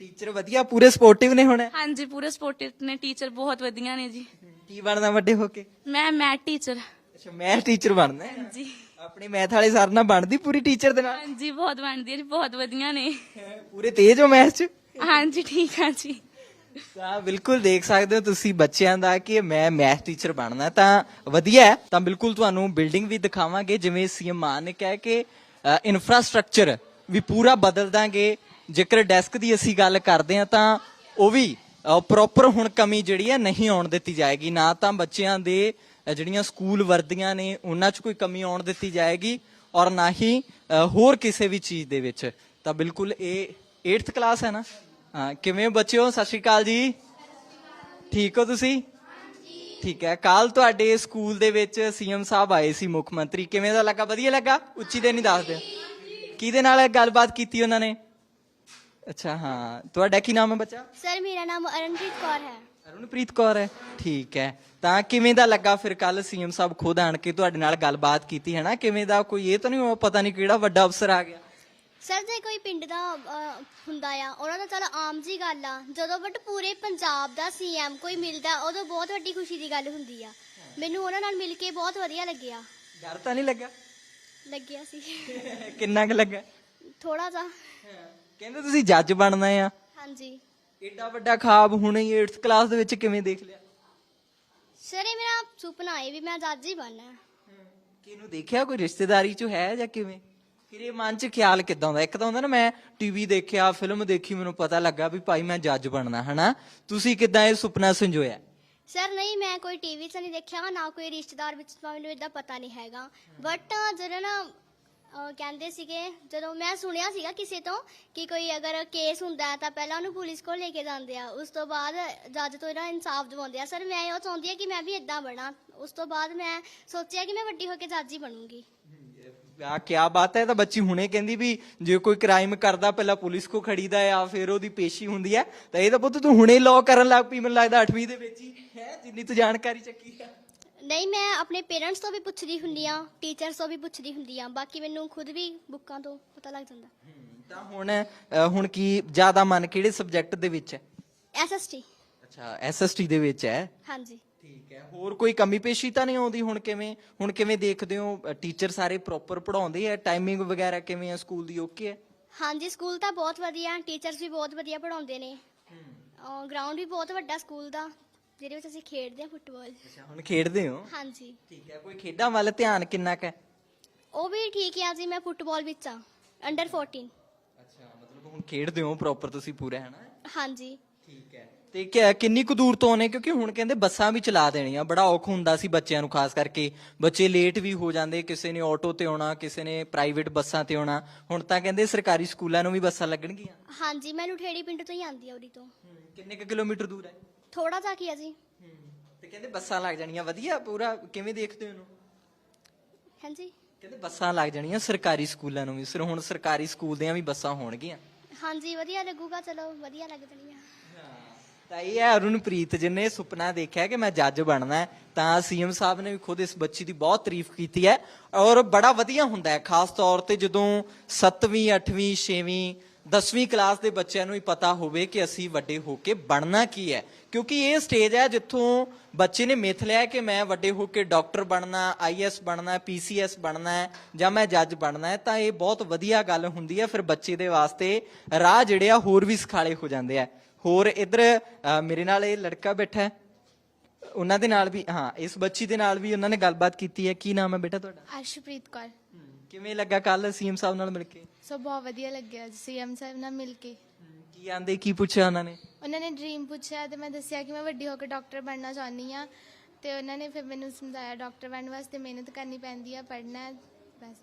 ਟੀਚਰ ਵਧੀਆ ਪੂਰੇ ਸਪੋਰਟਿਵ ਨੇ ਹੁਣ। ਹਾਂਜੀ ਪੂਰੇ ਸਪੋਰਟਿਵ ਨੇ ਟੀਚਰ ਬਹੁਤ ਵਧੀਆ ਨੇ ਜੀ। ਕੀ ਬਣਨਾ ਵੱਡੇ ਹੋ ਕੇ? ਮੈਂ ਮੈਥ ਟੀਚਰ। ਅੱਛਾ ਮੈਥ ਟੀਚਰ ਬਣਨਾ ਹੈ। ਜੀ ਆਪਣੇ ਮੈਥ ਵਾਲੇ ਸਰ ਨਾਲ ਬਣਦੀ ਪੂਰੀ ਟੀਚਰ ਦੇ ਨਾਲ? ਹਾਂਜੀ ਬਹੁਤ ਬਣਦੀ ਹੈ ਜੀ ਬਹੁਤ ਵਧੀਆ ਨੇ। ਪੂਰੇ ਤੇਜ਼ ਹੋ ਮੈਥ 'ਚ? ਹਾਂਜੀ ਠੀਕ ਆ ਜੀ। ਤਾਂ ਬਿਲਕੁਲ ਦੇਖ ਸਕਦੇ ਹੋ ਤੁਸੀਂ ਬੱਚਿਆਂ ਦਾ ਕਿ ਮੈਂ ਮੈਥ ਟੀਚਰ ਬਣਨਾ ਤਾਂ ਵਧੀਆ ਹੈ। ਤਾਂ ਬਿਲਕੁਲ ਤੁਹਾਨੂੰ ਬਿਲਡਿੰਗ ਵੀ ਦਿਖਾਵਾਂਗੇ, ਜਿਵੇਂ ਸੀਐਮ ਮਾਨ ਨੇ ਕਿਹਾ ਕਿ ਇਨਫਰਾਸਟ੍ਰਕਚਰ ਵੀ ਪੂਰਾ ਬਦਲ ਦਾਂਗੇ। ਜੇਕਰ ਡੈਸਕ ਦੀ ਅਸੀਂ ਗੱਲ ਕਰਦੇ ਹਾਂ ਤਾਂ ਉਹ ਵੀ ਪ੍ਰੋਪਰ ਹੁਣ ਕਮੀ ਜਿਹੜੀ ਹੈ ਨਹੀਂ ਆਉਣ ਦਿੱਤੀ ਜਾਏਗੀ। ਨਾ ਤਾਂ ਬੱਚਿਆਂ ਦੇ ਜਿਹੜੀਆਂ ਸਕੂਲ ਵਰਦੀਆਂ ਨੇ, ਉਹਨਾਂ 'ਚ ਕੋਈ ਕਮੀ ਆਉਣ ਦਿੱਤੀ ਜਾਏਗੀ ਔਰ ਨਾ ਹੀ ਹੋਰ ਕਿਸੇ ਵੀ ਚੀਜ਼ ਦੇ ਵਿੱਚ। ਤਾਂ ਬਿਲਕੁਲ ਇਹ 8th ਕਲਾਸ ਹੈ ਨਾ? ਹਾਂ ਕਿਵੇਂ ਹੋ ਬੱਚਿਓ? ਸਤਿ ਸ਼੍ਰੀ ਅਕਾਲ ਜੀ। ਠੀਕ ਹੋ ਤੁਸੀਂ? ਠੀਕ ਹੈ। ਕੱਲ ਤੁਹਾਡੇ ਸਕੂਲ ਦੇ ਵਿੱਚ ਸੀਐਮ ਸਾਹਿਬ ਆਏ ਸੀ ਮੁੱਖ ਮੰਤਰੀ। ਕਿਵੇਂ ਦਾ ਲੱਗਾ? ਵਧੀਆ ਲੱਗਾ? ਉੱਚੀ ਦੇ ਨਹੀਂ ਦੱਸਦੇ। ਕਿਹਦੇ ਨਾਲ ਗੱਲਬਾਤ ਕੀਤੀ ਉਹਨਾਂ ਨੇ? ਅੱਛਾ ਹਾਂ। ਤੁਹਾਡਾ ਕੀ ਨਾਮ ਹੈ ਬੱਚਾ? ਸਰ ਮੇਰਾ ਨਾਮ ਅਰਨਪ੍ਰੀਤ ਕੌਰ ਹੈ। ਅਰੁਣਪ੍ਰੀਤ ਕੌਰ ਹੈ। ਠੀਕ ਹੈ। ਤਾਂ ਕਿਵੇਂ ਦਾ ਲੱਗਾ ਫਿਰ ਕੱਲ ਸੀਐਮ ਸਾਹਿਬ ਖੁਦ ਆਣ ਕੇ ਤੁਹਾਡੇ ਨਾਲ ਗੱਲਬਾਤ ਕੀਤੀ ਹੈ ਨਾ? ਕਿਵੇਂ ਦਾ ਕੋਈ ਇਹ ਤਾਂ ਨਹੀਂ ਪਤਾ ਨਹੀਂ ਕਿਹੜਾ ਵੱਡਾ ਅਫਸਰ ਆ ਗਿਆ। ਸਰ ਜੇ ਕੋਈ ਪਿੰਡ ਦਾ ਅਹ, ਹੁੰਦਾ ਆ ਉਹਨਾਂ ਦਾ ਚਲ ਆਮ ਜੀ ਗੱਲ ਆ। ਜਦੋਂ ਬਟ ਪੂਰੇ ਪੰਜਾਬ ਦਾ ਸੀਐਮ ਕੋਈ ਮਿਲਦਾ ਉਦੋਂ ਬਹੁਤ ਵੱਡੀ ਖੁਸ਼ੀ ਦੀ ਗੱਲ ਹੁੰਦੀ ਆ। ਮੈਨੂੰ ਉਹਨਾਂ ਨਾਲ ਮਿਲ ਕੇ ਬਹੁਤ ਵਧੀਆ ਲੱਗਿਆ। ਡਰ ਤਾਂ ਨਹੀਂ ਲੱਗਾ ਲੱਗਿਆ ਸੀ। [LAUGHS] ਕਿੰਨਾ ਕੁ ਲੱਗਾ ਥੋੜਾ ਜਿਹਾ। ਕਹਿੰਦੇ ਤੁਸੀਂ ਜੱਜ ਬਣਨਾ ਆ। ਹਾਂਜੀ। ਏਡਾ ਵੱਡਾ ਖਾਬ ਹੁਣੇ ਹੀ 8th ਕਲਾਸ ਦੇ ਵਿੱਚ ਕਿਵੇਂ ਦੇਖ ਲਿਆ? ਸਰ ਇਹ ਮੇਰਾ ਸੁਪਨਾ ਹੈ ਵੀ ਮੈਂ ਜੱਜ ਹੀ ਬਣਨਾ ਹੈ। ਕਿਹਨੂੰ ਦੇਖਿਆ? ਕੋਈ ਰਿਸ਼ਤੇਦਾਰੀ ਚ ਹੈ ਜਾਂ ਕਿਵੇਂ? ਫਿਰ ਇਹ ਮਨ ਚ ਖਿਆਲ ਕਿੱਦਾਂ ਆਉਂਦਾ? ਇੱਕ ਤਾਂ ਹੁੰਦਾ ਨਾ, ਮੈਂ ਟੀਵੀ ਦੇਖਿਆ ਫਿਲਮ ਦੇਖੀ, ਮੈਨੂੰ ਪਤਾ ਲੱਗਾ ਵੀ ਭਾਈ ਮੈਂ ਜੱਜ ਬਣਨਾ, ਹਨਾ? ਤੁਸੀਂ ਕਿੱਦਾਂ ਇਹ ਸੁਪਨਾ ਸੰਜੋਇਆ? ਸਰ ਨਹੀਂ, ਮੈਂ ਕੋਈ ਟੀਵੀ 'ਚ ਨਹੀਂ ਦੇਖਿਆ, ਨਾ ਕੋਈ ਰਿਸ਼ਤੇਦਾਰ ਵਿੱਚ ਮੈਨੂੰ ਇਦਾਂ ਪਤਾ ਨਹੀਂ ਹੈਗਾ। ਬਟ ਜਦੋਂ ਨਾ, ਅਹ, ਕਹਿੰਦੇ ਸੀਗੇ, ਜਦੋਂ ਮੈਂ ਸੁਣਿਆ ਸੀਗਾ ਕਿਸੇ ਤੋਂ ਕਿ ਕੋਈ ਅਗਰ ਕੇਸ ਹੁੰਦਾ ਹੈ, ਤਾਂ ਪਹਿਲਾਂ ਉਹਨੂੰ ਪੁਲਿਸ ਕੋਲ ਲੈ ਕੇ ਜਾਂਦੇ ਆ। ਉਸ ਤੋਂ ਬਾਅਦ ਜੱਜ ਤੋਂ ਇਹਦਾ ਇਨਸਾਫ ਦਿਵਾਉਂਦੇ ਆ। ਸਰ ਮੈਂ ਇਹ ਚਾਹੁੰਦੀ ਆ ਕਿ ਮੈਂ ਵੀ ਇਦਾਂ ਬਣਾ। ਉਸ ਤੋਂ ਬਾਅਦ ਮੈਂ ਸੋਚਿਆ ਕਿ ਮੈਂ ਵੱਡੀ ਹੋ ਕੇ ਜੱਜ ਹੀ ਬਣੂੰਗੀ। ਆ ਕੀ ਬਾਤ ਹੈ ਇਹ ਤਾਂ ਬੱਚੀ ਹੁਣੇ ਕਹਿੰਦੀ ਵੀ ਜੇ ਕੋਈ ਕ੍ਰਾਈਮ ਕਰਦਾ ਪਹਿਲਾਂ ਪੁਲਿਸ ਕੋ ਖੜੀਦਾ ਆ ਫਿਰ ਉਹਦੀ ਪੇਸ਼ੀ ਹੁੰਦੀ ਹੈ। ਤਾਂ ਇਹ ਤਾਂ ਪੁੱਤ ਤੂੰ ਹੁਣੇ ਲਾਅ ਕਰਨ ਲੱਗ ਪਈ ਮੈਨੂੰ ਲੱਗਦਾ 8ਵੀਂ ਦੇ ਵਿੱਚ ਹੀ ਹੈ ਜਿੰਨੀ ਤੂੰ ਜਾਣਕਾਰੀ ਚੱਕੀ ਹੈ ਨਹੀਂ ਮੈਂ ਆਪਣੇ ਪੇਰੈਂਟਸ ਤੋਂ ਵੀ ਪੁੱਛਦੀ ਹੁੰਦੀ ਆ ਟੀਚਰਸ ਤੋਂ ਵੀ ਪੁੱਛਦੀ ਹੁੰਦੀ ਆ ਬਾਕੀ ਮੈਨੂੰ ਖੁਦ ਵੀ ਬੁੱਕਾਂ ਤੋਂ ਪਤਾ ਲੱਗ ਜਾਂਦਾ। ਤਾਂ ਹੁਣ ਅ, ਹੁਣ ਕੀ ਜ਼ਿਆਦਾ ਮਨ ਕਿਹੜੇ ਸਬਜੈਕਟ ਦੇ ਵਿੱਚ ਹੈ? ਐਸਐਸਟੀ ਅੱਛਾ ਐਸਐਸਟੀ ਦੇ ਵਿੱਚ ਹੈ? ਹਾਂਜੀ। ਠੀਕ ਹੈ। ਹੋਰ ਕੋਈ ਕਮੀ ਪੇਸ਼ੀ ਤਾਂ ਨਹੀਂ ਆਉਂਦੀ ਹੁਣ ਕਿਵੇਂ ਹੁਣ ਕਿਵੇਂ ਦੇਖਦੇ ਹੋ? ਟੀਚਰ ਸਾਰੇ ਪ੍ਰੋਪਰ ਪੜਾਉਂਦੇ ਆ ਟਾਈਮਿੰਗ ਵਗੈਰਾ ਕਿਵੇਂ ਆ ਸਕੂਲ ਦੀ ਓਕੇ ਹੈ? ਹਾਂਜੀ ਸਕੂਲ ਤਾਂ ਬਹੁਤ ਵਧੀਆ ਟੀਚਰਸ ਵੀ ਬਹੁਤ ਵਧੀਆ ਪੜਾਉਂਦੇ ਨੇ। ਗਰਾਊਂਡ ਵੀ ਬਹੁਤ ਵੱਡਾ ਸਕੂਲ ਦਾ ਜਿਹਦੇ ਵਿੱਚ ਅਸੀਂ ਖੇਡਦੇ ਹਾਂ ਫੁੱਟਬਾਲ ਅੱਛਾ ਹੁਣ ਖੇਡਦੇ ਹੋ? ਹਾਂਜੀ। ਠੀਕ ਹੈ ਕੋਈ ਖੇਡਾਂ ਵੱਲ ਧਿਆਨ ਕਿੰਨਾ ਕੁ ਹੈ? ਉਹ ਵੀ ਠੀਕ ਆ ਜੀ ਮੈਂ ਫੁੱਟਬਾਲ ਵਿੱਚ ਆ ਅੰਡਰ 14 ਅੱਛਾ ਮਤਲਬ ਹੁਣ ਖੇਡਦੇ ਹੋ ਪ੍ਰੋਪਰ ਤੁਸੀਂ ਪੂਰਾ ਹੈ ਨਾ? ਹਾਂਜੀ। ਠੀਕ ਹੈ। ਤੇ ਕਿ- ਕਿੰਨੀ ਕੁ ਦੂਰ ਤੋਂ ਨੇ ਕਿਉਂਕਿ ਹੁਣ ਕਹਿੰਦੇ ਬੱਸਾਂ ਵੀ ਚਲਾ ਦੇਣੀਆਂ। ਬੜਾ ਔਖ ਹੁੰਦਾ ਸੀ ਬੱਚਿਆਂ ਨੂੰ ਖਾਸ ਕਰਕੇ। ਬੱਚੇ ਲੇਟ ਵੀ ਹੋ ਜਾਂਦੇ ਕਿਸੇ ਨੇ ਆਟੋ ਤੇ ਆਉਣਾ ਕਿਸੇ ਨੇ ਪ੍ਰਾਈਵੇਟ ਬੱਸਾਂ ਤੇ ਆਉਣਾ। ਹੁਣ ਤਾਂ ਕਹਿੰਦੇ ਸਰਕਾਰੀ ਸਕੂਲਾਂ ਨੂੰ ਵੀ ਬੱਸਾਂ ਲੱਗਣਗੀਆਂ। ਹਾਂਜੀ ਮੈਨੂੰ ਠੇੜੀ ਪਿੰਡ ਤੋਂ ਹੀ ਆਉਂਦੀ ਆ ਉਰੀ ਤੋਂ। ਕਿੰਨੇ ਕੁ ਕਿਲੋਮੀਟਰ ਦੂਰ ਹੈ? ਥੋੜਾ ਜਾ ਕੀ ਆ ਜੀ। ਤੇ ਕਹਿੰਦੇ ਬੱਸਾਂ ਲੱਗ ਜਾਣੀਆਂ। ਵਧੀਆ ਪੂਰਾ ਕਿਵੇਂ ਦੇਖਦੇ ਹੋ ਇਹਨੂੰ? ਹਾਂਜੀ। ਕਹਿੰਦੇ ਬੱਸਾਂ ਲੱਗ ਜਾਣੀਆਂ ਸਰਕਾਰੀ ਸਕੂਲਾਂ ਨੂੰ ਵੀ। ਸਿਰ ਹੁਣ ਸਰਕਾਰੀ ਸਕੂਲ ਦੀਆਂ ਵੀ ਬੱਸਾਂ ਹੋਣਗੀਆਂ। ਹਾਂਜੀ ਵਧੀਆ ਲੱਗੂਗਾ ਚਲੋ ਵਧੀਆ ਲੱਗ ਜਾਣੀ ਆ ਤਾਂ ਇਹ ਹੈ, ਅਰੁਣਪ੍ਰੀਤ ਜਿਹਨੇ ਸੁਪਨਾ ਦੇਖਿਆ ਕਿ ਮੈਂ ਜੱਜ ਬਣਨਾ ਹੈ, ਤਾਂ ਸੀਐਮ ਸਾਹਿਬ ਨੇ ਵੀ ਖੁਦ ਇਸ ਬੱਚੀ ਦੀ ਬਹੁਤ ਤਾਰੀਫ ਕੀਤੀ ਹੈ ਔਰ ਬੜਾ ਵਧੀਆ ਹੁੰਦਾ ਹੈ, ਖਾਸ ਤੌਰ ਤੇ ਜਦੋਂ 7ਵੀਂ 8ਵੀਂ 6ਵੀਂ 10ਵੀਂ ਕਲਾਸ ਦੇ ਬੱਚਿਆਂ ਨੂੰ ਹੀ ਪਤਾ ਹੋਵੇ ਕਿ ਅਸੀਂ ਵੱਡੇ ਹੋ ਕੇ ਬਣਨਾ ਕੀ ਹੈ। ਕਿਉਂਕਿ ਇਹ ਸਟੇਜ ਹੈ ਜਿੱਥੋਂ ਬੱਚੇ ਨੇ ਮਿੱਥ ਲਿਆ ਕਿ ਮੈਂ ਵੱਡੇ ਹੋ ਕੇ ਡਾਕਟਰ ਬਣਨਾ ਆਈਐਸ ਬਣਨਾ ਪੀਸੀਐਸ ਬਣਨਾ ਹੈ ਜਾਂ ਮੈਂ ਜੱਜ ਬਣਨਾ ਹੈ, ਤਾਂ ਇਹ ਬਹੁਤ ਵਧੀਆ ਗੱਲ ਹੁੰਦੀ ਹੈ, ਫਿਰ ਬੱਚੇ ਦੇ ਵਾਸਤੇ ਰਾਹ ਜਿਹੜੇ ਆ ਹੋਰ ਵੀ ਸਖਾਲੇ ਹੋ ਜਾਂਦੇ ਆ। ਹੋਰ ਇਧਰ ਮੇਰੇ ਨਾਲ ਇਹ ਲੜਕਾ ਬੈਠਾ ਹੈ। ਉਹਨਾਂ ਦੇ ਨਾਲ ਵੀ ਹਾਂ ਇਸ ਬੱਚੀ ਦੇ ਨਾਲ ਵੀ ਉਹਨਾਂ ਨੇ ਗੱਲਬਾਤ ਕੀਤੀ ਹੈ। ਕੀ ਨਾਮ ਹੈ ਬੇਟਾ ਤੁਹਾਡਾ? ਅਰਸ਼ਪ੍ਰੀਤ ਕੌਰ। ਕਿਵੇਂ ਲੱਗਾ ਕੱਲ ਸੀਐਮ ਸਾਹਿਬ ਨਾਲ ਮਿਲ ਕੇ? ਸੋ ਬਹੁਤ ਵਧੀਆ ਲੱਗਿਆ ਸੀਐਮ ਸਾਹਿਬ ਨਾਲ ਮਿਲ ਕੇ। ਕੀ ਆਂਦੇ ਕੀ ਪੁੱਛਿਆ ਉਹਨਾਂ ਨੇ? ਉਹਨਾਂ ਨੇ ਡ੍ਰੀਮ ਪੁੱਛਿਆ ਤੇ ਮੈਂ ਦੱਸਿਆ ਕਿ ਮੈਂ ਵੱਡੀ ਹੋ ਕੇ ਡਾਕਟਰ ਬਣਨਾ ਚਾਹੁੰਦੀ ਆ ਤੇ ਉਹਨਾਂ ਨੇ ਫਿਰ ਮੈਨੂੰ ਸਮਝਾਇਆ ਡਾਕਟਰ ਬਣਨ ਵਾਸਤੇ ਮਿਹਨਤ ਕਰਨੀ ਪੈਂਦੀ ਆ ਪੜ੍ਹਨਾ ਹੈ ਬਸ।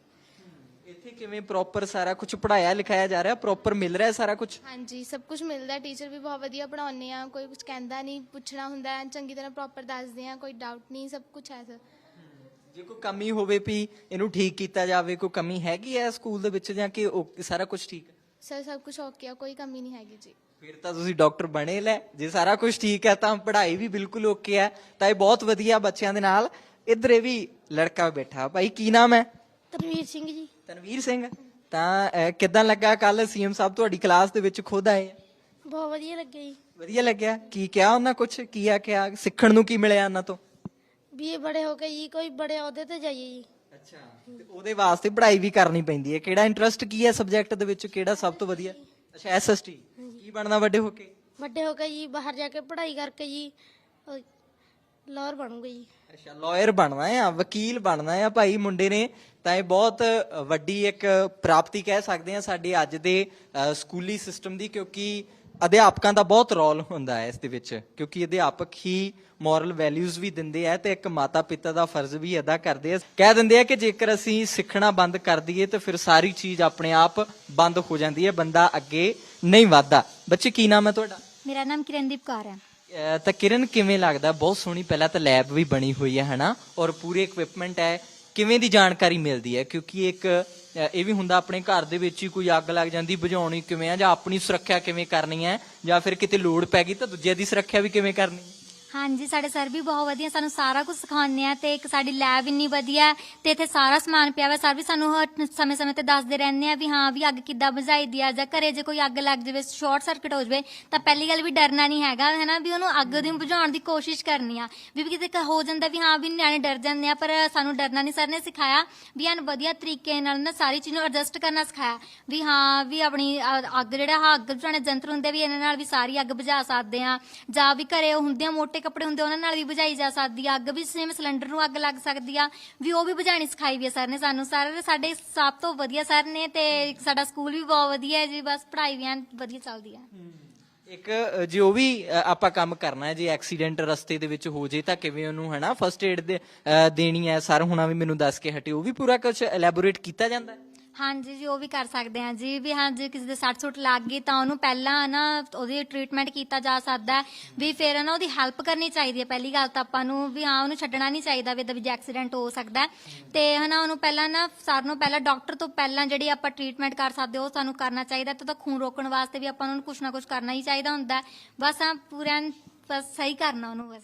ਇੱਥੇ ਕਿਵੇਂ ਪ੍ਰੋਪਰ ਸਾਰਾ ਕੁਝ ਪੜਾਇਆ ਲਿਖਾਇਆ ਜਾ ਰਿਹਾ ਪ੍ਰੋਪਰ ਮਿਲ ਰਿਹਾ ਸਾਰਾ ਕੁਝ ਹਾਂਜੀ ਸਭ ਕੁਝ ਮਿਲਦਾ ਟੀਚਰ ਵੀ ਬਹੁਤ ਵਧੀਆ ਪੜਾਉਂਦੇ ਆ ਕੋਈ ਕੁਝ ਕਹਿੰਦਾ ਨਹੀਂ ਪੁੱਛਣਾ ਹੁੰਦਾ ਚੰਗੀ ਤਰ੍ਹਾਂ ਪ੍ਰੋਪਰ ਦੱਸਦੇ ਆ ਕੋਈ ਡਾਊਟ ਨਹੀਂ ਸਭ ਕੁਝ ਹੈ ਸਰ। ਜੇ ਕੋਈ ਕਮੀ ਹੋਵੇ ਵੀ ਇਹਨੂੰ ਠੀਕ ਕੀਤਾ ਜਾਵੇ ਕੋਈ ਕਮੀ ਹੈਗੀ ਹੈ ਸਕੂਲ ਦੇ ਵਿੱਚ ਜਾਂ ਕਿ ਉਹ ਸਾਰਾ ਕੁਝ ਠੀਕ ਹੈ? ਸਰ ਸਭ ਕੁਝ ਓਕੇ ਆ ਕੋਈ ਕਮੀ ਨਹੀਂ ਹੈਗੀ ਜੀ। ਫਿਰ ਤਾਂ ਤੁਸੀਂ ਡਾਕਟਰ ਬਣੇ ਲੈ ਜੇ ਸਾਰਾ ਕੁਝ ਠੀਕ ਹੈ ਤਾਂ ਪੜ੍ਹਾਈ ਵੀ ਬਿਲਕੁਲ ਓਕੇ ਹੈ ਤਾਂ ਇਹ ਬਹੁਤ ਵਧੀਆ ਬੱਚਿਆਂ ਦੇ ਨਾਲ ਇੱਧਰ ਇਹ ਵੀ ਲੜਕਾ ਬੈਠਾ ਭਾਈ ਕੀ ਨਾਮ ਹੈ? ਤਨਵੀਰ ਸਿੰਘ ਜੀ। ਤਨਵੀਰ ਸਿੰਘ। ਤਾਂ ਅਹ, ਕਿੱਦਾਂ ਲੱਗਾ ਕੱਲ ਸੀਐਮ ਸਾਹਿਬ ਤੁਹਾਡੀ ਕਲਾਸ ਦੇ ਵਿੱਚ ਖੁਦ ਆਏ? ਆ? ਬਹੁਤ ਵਧੀਆ ਲੱਗਿਆ ਜੀ। ਵਧੀਆ ਲੱਗਿਆ? ਕੀ ਕਿਹਾ ਉਹਨਾਂ ਕੁਝ ਕੀ ਆ ਕਿਹਾ ਸਿੱਖਣ ਨੂੰ ਕੀ ਮਿਲਿਆ ਉਹਨਾਂ ਤੋਂ? ਵੀ ਇਹ ਬੜੇ ਹੋ ਕੇ ਜੀ ਕੋਈ ਬੜੇ ਅਹੁਦੇ ਤੇ ਜਾਈਏ ਜੀ। ਅੱਛਾ। ਤੇ ਉਹਦੇ ਵਾਸਤੇ ਪੜ੍ਹਾਈ ਵੀ ਕਰਨੀ ਪੈਂਦੀ ਹੈ। ਕਿਹੜਾ ਇੰਟਰਸਟ ਕੀ ਹੈ ਸਬਜੈਕਟ ਦੇ ਵਿੱਚ? ਕਿਹੜਾ ਸਭ ਤੋਂ ਵਧੀਆ? ਅੱਛਾ ਐਸਐਸਟੀ ਕੀ ਬਣਨਾ ਵੱਡੇ ਹੋ ਕੇ? ਵੱਡੇ ਹੋ ਕੇ ਜੀ ਬਾਹਰ ਜਾ ਕੇ ਪੜ੍ਹਾਈ ਕਰਕੇ ਜੀ ਲਾਹੌਰ ਬਣੂਗਾ ਜੀ। ਅੱਛਾ ਲਾਇਰ ਬਣਨਾ ਹੈ ਵਕੀਲ ਬਣਨਾ ਹੈ ਭਾਈ ਮੁੰਡੇ ਨੇ। ਤਾਂ ਇਹ ਬਹੁਤ ਵੱਡੀ ਇੱਕ ਪ੍ਰਾਪਤੀ ਕਹਿ ਸਕਦੇ ਹਾਂ ਸਾਡੇ ਅੱਜ ਦੇ ਸਕੂਲੀ ਸਿਸਟਮ ਦੀ, ਕਿਉਂਕਿ ਅਧਿਆਪਕਾਂ ਦਾ ਬਹੁਤ ਰੋਲ ਹੁੰਦਾ ਹੈ ਇਸ ਦੇ ਵਿੱਚ। ਕਿਉਂਕਿ ਅਧਿਆਪਕ ਹੀ ਮੋਰਲ ਵੈਲਿਊਜ਼ ਵੀ ਦਿੰਦੇ ਆ ਤੇ ਇੱਕ ਮਾਤਾ ਪਿਤਾ ਦਾ ਫਰਜ਼ ਵੀ ਅਦਾ ਕਰਦੇ ਆ। ਕਹਿ ਦਿੰਦੇ ਆ ਕਿ ਜੇਕਰ ਅਸੀਂ ਸਿੱਖਣਾ ਬੰਦ ਕਰ ਦਈਏ ਤਾਂ ਫਿਰ ਸਾਰੀ ਚੀਜ਼ ਆਪਣੇ ਆਪ ਬੰਦ ਹੋ ਜਾਂਦੀ ਹੈ, ਬੰਦਾ ਅੱਗੇ ਨਹੀਂ ਵਧਦਾ। ਬੱਚੇ, ਕੀ ਨਾਮ ਹੈ ਤੁਹਾਡਾ? ਮੇਰਾ ਨਾਮ ਕਿਰਨਦੀਪ ਕੌਰ ਹੈ। ਤਾਂ ਕਿਰਨ ਕਿਵੇਂ ਲੱਗਦਾ? ਬਹੁਤ ਸੋਹਣੀ ਪਹਿਲਾਂ ਤਾਂ ਲੈਬ ਵੀ ਬਣੀ ਹੋਈ ਹੈ, ਹਨਾ? ਔਰ ਪੂਰੇ ਇਕਵਿਪਮੈਂਟ ਹੈ। ਕਿਵੇਂ ਦੀ ਜਾਣਕਾਰੀ ਮਿਲਦੀ ਹੈ? ਕਿਉਂਕਿ ਇੱਕ ਇਹ ਵੀ ਹੁੰਦਾ ਆਪਣੇ ਘਰ ਦੇ ਵਿੱਚ ਹੀ ਕੋਈ ਅੱਗ ਲੱਗ ਜਾਂਦੀ ਬੁਝਾਉਣੀ ਕਿਵੇਂ ਆ, ਜਾਂ ਆਪਣੀ ਸੁਰੱਖਿਆ ਕਿਵੇਂ ਕਰਨੀ ਹੈ? ਜਾਂ ਫਿਰ ਕਿਤੇ ਲੋੜ ਪੈ ਗਈ ਤਾਂ ਦੂਜਿਆਂ ਦੀ ਸੁਰੱਖਿਆ ਵੀ ਕਿਵੇਂ ਕਰਨੀ ਹੈ? ਹਾਂਜੀ, ਸਾਡੇ ਸਰ ਵੀ ਬਹੁਤ ਵਧੀਆ, ਸਾਨੂੰ ਸਾਰਾ ਕੁਝ ਸਿਖਾਉਂਦੇ ਆ ਤੇ ਇੱਕ ਸਾਡੀ ਲੈਬ ਇੰਨੀ ਵਧੀਆ ਹੈ ਤੇ ਇੱਥੇ ਸਾਰਾ ਸਮਾਨ ਪਿਆ ਹੋਇਆ ਸਰ ਵੀ ਸਾਨੂੰ ਸਮੇਂ-ਸਮੇਂ ਤੇ ਦੱਸਦੇ ਰਹਿੰਦੇ ਆ ਵੀ ਹਾਂ, ਵੀ ਅੱਗ ਕਿੱਦਾਂ ਬੁਝਾਈ ਦੀ ਆ ਜਾਂ ਘਰੇ ਜੇ ਕੋਈ ਅੱਗ ਲੱਗ ਜਾਵੇ ਸ਼ਾਰਟ ਸਰਕਟ ਹੋ ਜਾਵੇ, ਤਾਂ ਪਹਿਲੀ ਗੱਲ ਵੀ ਡਰਨਾ ਨਹੀਂ ਹੈਗਾ, ਹੈਨਾ, ਵੀ ਉਹਨੂੰ ਅੱਗ ਦੀ ਬੁਝਾਉਣ ਦੀ ਕੋਸ਼ਿਸ਼ ਕਰਨੀ ਆ। ਵੀ ਵੀ ਕਿਤੇ ਹੋ ਜਾਂਦਾ ਵੀ ਹਾਂ, ਵੀ ਨਿਆਣੇ ਡਰ ਜਾਂਦੇ ਆ, ਪਰ ਸਾਨੂੰ ਡਰਨਾ ਨਹੀਂ। ਸਰ ਨੇ ਸਿਖਾਇਆ ਵੀ ਐਨ ਵਧੀਆ ਤਰੀਕੇ ਨਾਲ ਨਾ ਸਾਰੀ ਚੀਜ਼ ਨੂੰ ਐਡਜਸਟ ਕਰਨਾ ਸਿਖਾਇਆ। ਵੀ ਹਾਂ, ਵੀ ਆਪਣੀ ਅੱਗ ਜਿਹੜਾ ਅੱਗ ਬੁਝਾਉਣੇ ਜੰਤਰ ਹੁੰਦੇ ਵੀ ਇਹਨਾਂ ਨਾਲ ਵੀ ਸਾਰੀ ਅੱਗ ਬੁਝਾ ਸਕਦੇ ਆ। ਜਾਂ ਵੀ ਘਰੇ ਹੁੰਦੇ ਆ ਮੋਟੇ ਕੱਪੜੇ ਹੁੰਦੇ ਉਹਨਾਂ ਨਾਲ ਵੀ ਬੁਝਾਈ ਜਾ ਸਕਦੀ ਆ। ਅੱਗ ਵੀ ਸੇਮ ਸਿਲੰਡਰ ਨੂੰ ਅੱਗ ਲੱਗ ਸਕਦੀ ਆ। ਵੀ ਉਹ ਵੀ ਬੁਝਾਣੀ ਸਿਖਾਈ ਵੀ ਆ ਸਰ ਨੇ ਸਾਨੂੰ। ਸਾਰੇ ਸਾਡੇ ਸਭ ਤੋਂ ਵਧੀਆ ਸਰ ਨੇ ਤੇ ਸਾਡਾ ਸਕੂਲ ਵੀ ਬਹੁਤ ਵਧੀਆ ਹੈ ਜੀ। ਬਸ ਪੜ੍ਹਾਈ ਵੀ ਐਨ ਵਧੀਆ ਚੱਲਦੀ ਆ। ਇੱਕ ਅ, ਜੇ ਉਹ ਵੀ ਅ, ਆਪਾਂ ਕੰਮ ਕਰਨਾ ਹੈ ਜੇ ਐਕਸੀਡੈਂਟ ਰਸਤੇ ਦੇ ਵਿੱਚ ਹੋ ਜੇ ਤਾਂ ਕਿਵੇਂ ਉਹਨੂੰ ਹਨਾ ਫਰਸਟ ਏਡ ਦੇਣੀ ਹੈ? ਸਰ ਹੁਣਾਂ ਵੀ ਮੈਨੂੰ ਦੱਸ ਕੇ ਹਟੇ ਉਹ ਵੀ ਪੂਰਾ ਕੁਝ ਐਲੈਬੋਰੇਟ ਕੀਤਾ ਜਾਂਦਾ ਹੈ? ਹਾਂਜੀ ਜੀ, ਉਹ ਵੀ ਕਰ ਸਕਦੇ ਹਾਂ ਜੀ। ਵੀ ਹਾਂ, ਜੇ ਕਿਸੇ ਦੇ ਸੱਟ ਸੁੱਟ ਲੱਗ ਗਈ ਤਾਂ ਉਹਨੂੰ ਪਹਿਲਾਂ ਨਾ ਉਹਦੀ ਟ੍ਰੀਟਮੈਂਟ ਕੀਤਾ ਜਾ ਸਕਦਾ ਹੈ। ਵੀ ਫਿਰ ਨਾ ਉਹਦੀ ਹੈਲਪ ਕਰਨੀ ਚਾਹੀਦੀ ਹੈ। ਪਹਿਲੀ ਗੱਲ ਤਾਂ ਆਪਾਂ ਨੂੰ ਵੀ ਹਾਂ, ਉਹਨੂੰ ਛੱਡਣਾ ਨਹੀਂ ਚਾਹੀਦਾ ਵੀ ਇਹਦਾ ਵੀ ਐਕਸੀਡੈਂਟ ਹੋ ਸਕਦਾ ਹੈ। ਤੇ ਹਨਾ, ਉਹਨੂੰ ਪਹਿਲਾਂ ਨਾ ਸਰ ਨੂੰ ਪਹਿਲਾਂ ਡਾਕਟਰ ਤੋਂ ਪਹਿਲਾਂ ਜਿਹੜੀ ਆਪਾਂ ਟ੍ਰੀਟਮੈਂਟ ਕਰ ਸਕਦੇ ਉਹ ਸਾਨੂੰ ਕਰਨਾ ਚਾਹੀਦਾ ਤੇ ਉਹਦਾ ਖੂਨ ਰੋਕਣ ਵਾਸਤੇ ਵੀ ਆਪਾਂ ਨੂੰ ਕੁਝ ਨਾ ਕੁਝ ਕਰਨਾ ਹੀ ਚਾਹੀਦਾ ਹੁੰਦਾ ਹੈ। ਬਸ ਆ ਪੂਰਾ ਬਸ ਸਹੀ ਕਰਨਾ ਉਹਨੂੰ ਬਸ।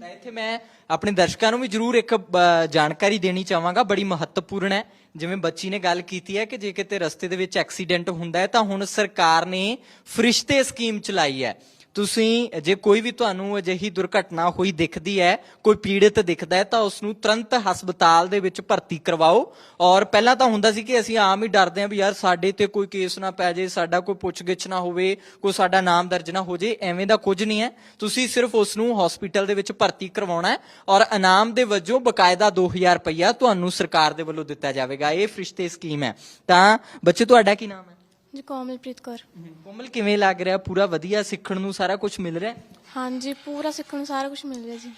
ਤਾਂ ਇੱਥੇ ਮੈਂ ਆਪਣੇ ਦਰਸ਼ਕਾਂ ਨੂੰ ਵੀ ਜਰੂਰ ਇੱਕ ਅ, ਜਾਣਕਾਰੀ ਦੇਣੀ ਚਾਹਾਂਗਾ ਬੜੀ ਮਹੱਤਵਪੂਰਨ ਹੈ। ਜਿਵੇਂ ਬੱਚੀ ਨੇ ਗੱਲ ਕੀਤੀ ਹੈ ਕਿ ਜੇ ਕਿਤੇ ਰਸਤੇ ਦੇ ਵਿੱਚ ਐਕਸੀਡੈਂਟ ਹੁੰਦਾ ਹੈ ਤਾਂ ਹੁਣ ਸਰਕਾਰ ਨੇ ਫਰਿਸ਼ਤੇ ਸਕੀਮ ਚਲਾਈ ਹੈ। ਤੁਸੀਂ, ਜੇ ਕੋਈ ਵੀ ਤੁਹਾਨੂੰ ਅਜਿਹੀ ਦੁਰਘਟਨਾ ਹੋਈ ਦਿਖਦੀ ਹੈ, ਕੋਈ ਪੀੜਿਤ ਦਿਖਦਾ ਹੈ, ਤਾਂ ਉਸ ਨੂੰ ਤੁਰੰਤ ਹਸਪਤਾਲ ਦੇ ਵਿੱਚ ਭਰਤੀ ਕਰਵਾਓ। ਔਰ ਪਹਿਲਾਂ ਤਾਂ ਹੁੰਦਾ ਸੀ ਕਿ ਅਸੀਂ ਆਮ ਹੀ ਡਰਦੇ ਹਾਂ ਵੀ ਯਾਰ ਸਾਡੇ ਤੇ ਕੋਈ ਕੇਸ ਨਾ ਪੈ ਜਾਏ, ਸਾਡਾ ਕੋਈ ਪੁੱਛਗਿੱਛ ਨਾ ਹੋਵੇ, ਕੋਈ ਸਾਡਾ ਨਾਮ ਦਰਜ ਨਾ ਹੋ ਜਾਏ, ਐਵੇਂ ਦਾ ਕੁਝ ਨਹੀਂ ਹੈ। ਤੁਸੀਂ ਸਿਰਫ ਉਸ ਨੂੰ ਹਸਪੀਟਲ ਦੇ ਵਿੱਚ ਭਰਤੀ ਕਰਵਾਉਣਾ ਹੈ ਔਰ ਇਨਾਮ ਦੇ ਵਜੋਂ ਬਕਾਇਦਾ 2000 ਰੁਪਇਆ ਤੁਹਾਨੂੰ ਸਰਕਾਰ ਦੇ ਵੱਲੋਂ ਦਿੱਤਾ ਜਾਵੇਗਾ। ਇਹ ਫਰਿਸ਼ਤੇ ਸਕੀਮ ਹੈ। ਤਾਂ ਬੱਚੇ, ਤੁਹਾਡਾ ਕੀ ਨਾਮ ਹੈ? ਜੀ ਕੋਮਲਪ੍ਰੀਤ ਕੌਰ। ਕੋਮਲ ਕਿਵੇਂ ਲੱਗ ਰਿਹਾ? ਪੂਰਾ ਵਧੀਆ ਸਿੱਖਣ ਨੂੰ ਸਾਰਾ ਕੁਝ ਮਿਲ ਰਿਹਾ? ਹਾਂਜੀ ਪੂਰਾ ਸਿੱਖਣ ਨੂੰ ਸਾਰਾ ਕੁਝ ਮਿਲ ਰਿਹਾ ਜੀ।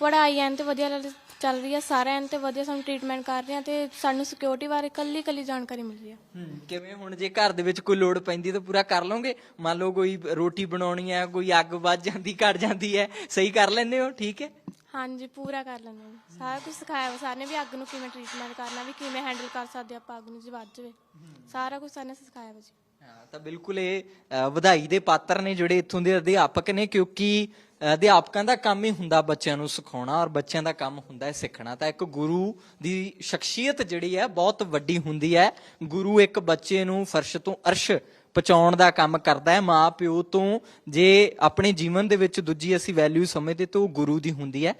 ਪੜ੍ਹਾਈ ਐਨ ਤੇ ਵਧੀਆ ਲੱਗ- ਚੱਲ ਰਹੀ ਹੈ ਸਾਰਾ ਐਨ ਤੇ ਵਧੀਆ ਸਾਨੂੰ ਟ੍ਰੀਟਮੈਂਟ ਕਰ ਰਹੇ ਆ ਤੇ ਸਾਨੂੰ ਸਿਕਿਉਰਿਟੀ ਬਾਰੇ ਕੱਲੀ ਕੱਲੀ ਜਾਣਕਾਰੀ ਮਿਲ ਰਹੀ ਹੈ। ਹਮ, ਕਿਵੇਂ ਹੁਣ ਜੇ ਘਰ ਦੇ ਵਿੱਚ ਕੋਈ ਲੋੜ ਪੈਂਦੀ ਤਾਂ ਪੂਰਾ ਕਰ ਲਓਗੇ? ਮੰਨ ਲਓ ਕੋਈ ਰੋਟੀ ਬਣਾਉਣੀ ਹੈ ਕੋਈ ਅੱਗ ਵੱਜ ਜਾਂਦੀ ਘਟ ਜਾਂਦੀ ਹੈ ਸਹੀ ਕਰ ਲੈਂਦੇ ਹੋ? ਠੀਕ ਹੈ? ਹਾਂਜੀ ਪੂਰਾ ਕਰ ਲੈਂਦੇ ਜੀ। ਸਾਰਾ ਕੁਝ ਸਿਖਾਇਆ ਵਾ। ਸਰ ਨੇ ਵੀ ਅੱਗ ਨੂੰ ਕਿਵੇਂ ਟ੍ਰੀਟਮੈਂਟ ਕਰਨਾ ਵੀ ਕਿਵੇਂ ਹੈਂਡਲ ਕਰ ਸਕਦੇ ਆਪਾਂ ਅੱਗ ਨੂੰ ਜੇ ਵੱਜ ਜਾਵੇ। ਸਾਰਾ ਕੁਝ ਸਰ ਨੇ ਸਿਖਾਇਆ ਵਾ ਜੀ। ਹਾਂ, ਤਾਂ ਬਿਲਕੁਲ ਇਹ ਅ, ਵਧਾਈ ਦੇ ਪਾਤਰ ਨੇ ਜਿਹੜੇ ਇੱਥੋਂ ਦੇ ਅਧਿਆਪਕ ਨੇ ਕਿਉਂਕਿ ਅਧਿਆਪਕਾਂ ਦਾ ਕੰਮ ਹੀ ਹੁੰਦਾ ਬੱਚਿਆਂ ਨੂੰ ਸਿਖਾਉਣਾ ਔਰ ਬੱਚਿਆਂ ਦਾ ਕੰਮ ਹੁੰਦਾ ਹੈ ਸਿੱਖਣਾ। ਤਾਂ ਇੱਕ ਗੁਰੂ ਦੀ ਸ਼ਖਸੀਅਤ ਜਿਹੜੀ ਹੈ ਬਹੁਤ ਵੱਡੀ ਹੁੰਦੀ ਹੈ। ਗੁਰੂ ਇੱਕ ਬੱਚੇ ਨੂੰ ਫਰਸ਼ ਤੋਂ ਅਰਸ਼ ਪਹੁੰਚਾਉਣ ਦਾ ਕੰਮ ਕਰਦਾ ਹੈ। ਮਾਂ ਪਿਓ ਤੋਂ ਜੇ ਆਪਣੇ ਜੀਵਨ ਦੇ ਵਿੱਚ ਦੂਜੀ ਅਸੀਂ ਵੈਲਿਊ ਸਮਝਦੇ ਤਾਂ ਉਹ ਗੁਰੂ ਦੀ ਹੁੰਦੀ ਹੈ।